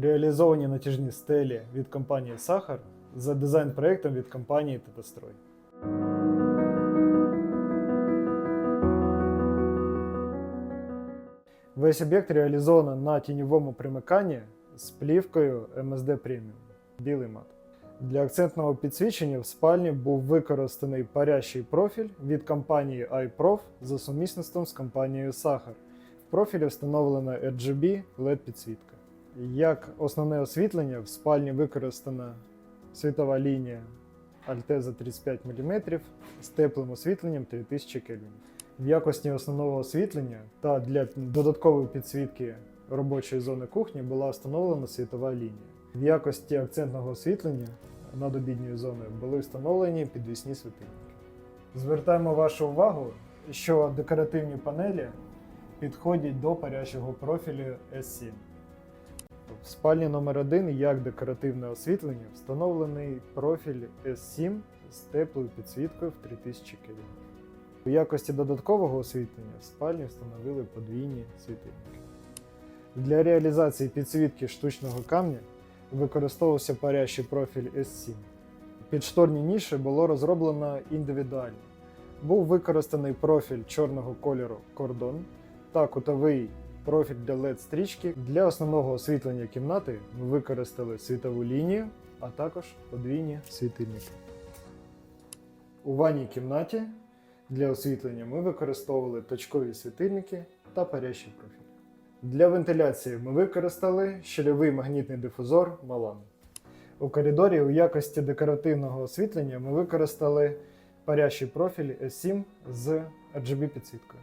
реалізовані натяжні стелі від компанії Сахар за дизайн-проєктом від компанії Тетастрой. Весь об'єкт реалізовано на тіньовому примиканні з плівкою MSD Premium білий мат. Для акцентного підсвічення в спальні був використаний парящий профіль від компанії iProf за сумісництвом з компанією Сахар. В профілі встановлена RGB LED підсвітка. Як основне освітлення в спальні використана світова лінія Alteza 35 мм з теплим освітленням 3000 Кельвін. В якості основного освітлення та для додаткової підсвітки робочої зони кухні була встановлена світова лінія. В якості акцентного освітлення над обідньою зоною були встановлені підвісні світильники. Звертаємо вашу увагу, що декоративні панелі підходять до парящого профілю S7. В спальні номер 1 як декоративне освітлення встановлений профіль S7 з теплою підсвіткою в 3000 Кельвін. У якості додаткового освітлення в спальні встановили подвійні світильники. Для реалізації підсвітки штучного камня використовувався парящий профіль S7. Підшторні ніші було розроблено індивідуально. Був використаний профіль чорного кольору кордон та кутовий профіль для LED стрічки. Для основного освітлення кімнати ми використали світову лінію, а також подвійні світильники. У ванній кімнаті для освітлення ми використовували точкові світильники та парящий профіль. Для вентиляції ми використали щільовий магнітний дифузор Малан. У коридорі у якості декоративного освітлення ми використали парящий профіль S7 з RGB підсвіткою.